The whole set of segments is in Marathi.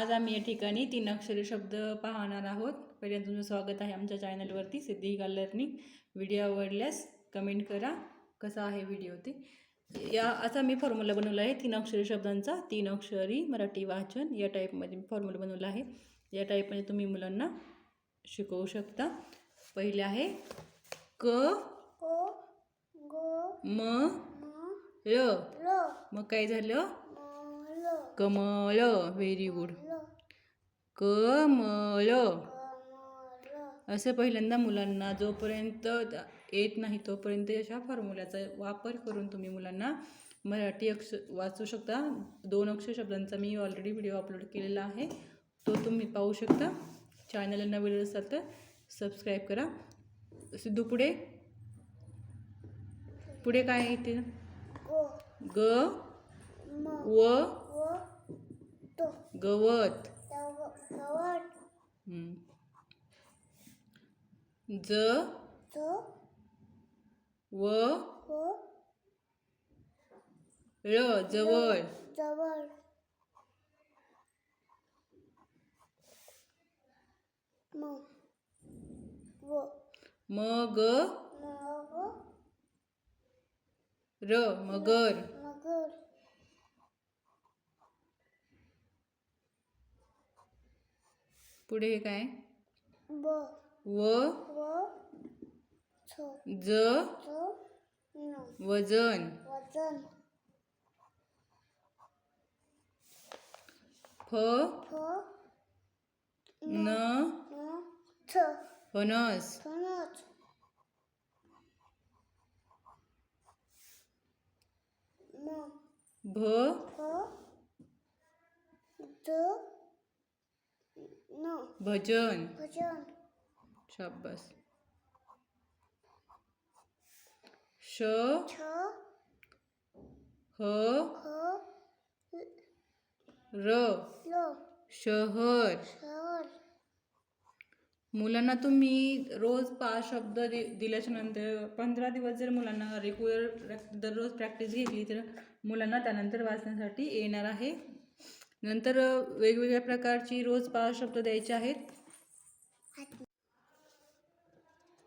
आज आम्ही या ठिकाणी तीन अक्षरी शब्द पाहणार आहोत. पहिल्यांदा तुमचं स्वागत आहे आमच्या चॅनलवरती सिद्धिका लर्निंग व्हिडिओ आवडल्यास कमेंट करा कसा आहे व्हिडिओ ते. या असा मी फॉर्म्युला बनवला आहे तीन अक्षरी शब्दांचा तीन अक्षरी मराठी वाचन या टाईपमध्ये मी फॉर्म्युला बनवला आहे. या टाईपमध्ये तुम्ही मुलांना शिकवू शकता. पहिले आहे क म लो मग काय झालं? कमळ. व्हेरी गुड कमळ. असं पहिल्यांदा मुलांना जोपर्यंत येत नाही तोपर्यंत अशा फॉर्म्युल्याचा वापर करून तुम्ही मुलांना मराठी अक्ष वाचू शकता. दोन अक्षर शब्दांचा मी ऑलरेडी व्हिडिओ अपलोड केलेला आहे. तो तुम्ही पाहू शकता. चॅनलला नवीन असाल तर सबस्क्राईब करा. सिद्धू पुढे? पुढे काय आहे ते गो. व गवत. हम्म. ज. व. ळ जवळ. जवळ. मग. र. मगर मगर पुढे हे काय? व ज वजन. वजन. फ फ न फणस. भ भजन. भजन. शाबास. श. छ. ह. ख र. ल. शहर. शहर. मुलांना तुम्ही रोज पाच शब्द दि दिल्याच्या नंतर पंधरा दिवस जर मुलांना रेग्युलर दररोज प्रॅक्टिस घेतली तर मुलांना त्यानंतर वाचण्यासाठी येणार आहे नंतर वेगवेगळ्या प्रकारची रोज पाच शब्द द्यायचे आहेत.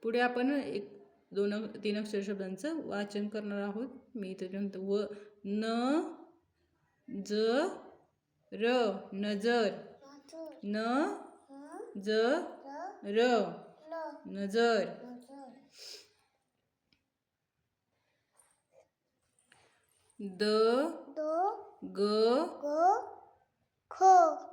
पुढे आपण एक दोन तीन अक्षर शब्दांचं वाचन करणार आहोत. मी इथे व न ज र नजर न ज र नजर. द ग ग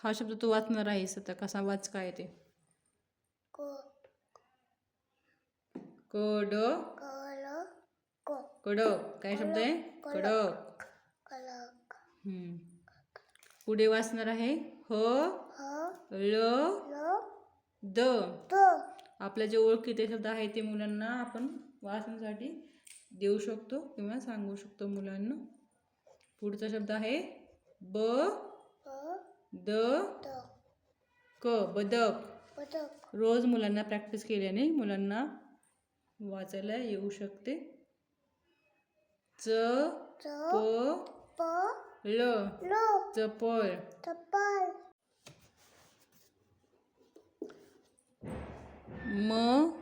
हा शब्द तू वाचणार आहेस आता कसा वाच काय ते? कड कडक. काय शब्द आहे? कडक. पुढे वाचणार आहे? ह ल द. आपल्या जे ओळखीचे शब्द आहेत ते मुलांना आपण वाचण्यासाठी देऊ शकतो किंवा सांगू शकतो मुलांना. पुढचा शब्द आहे ब. द क बदक. बदक. रोज मुलांना प्रॅक्टिस केल्याने मुलांना वाचायला येऊ शकते. च प ल. चपळ. म.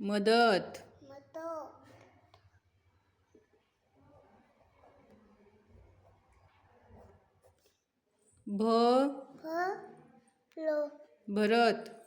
मदत. भ. भ. लो. भरत.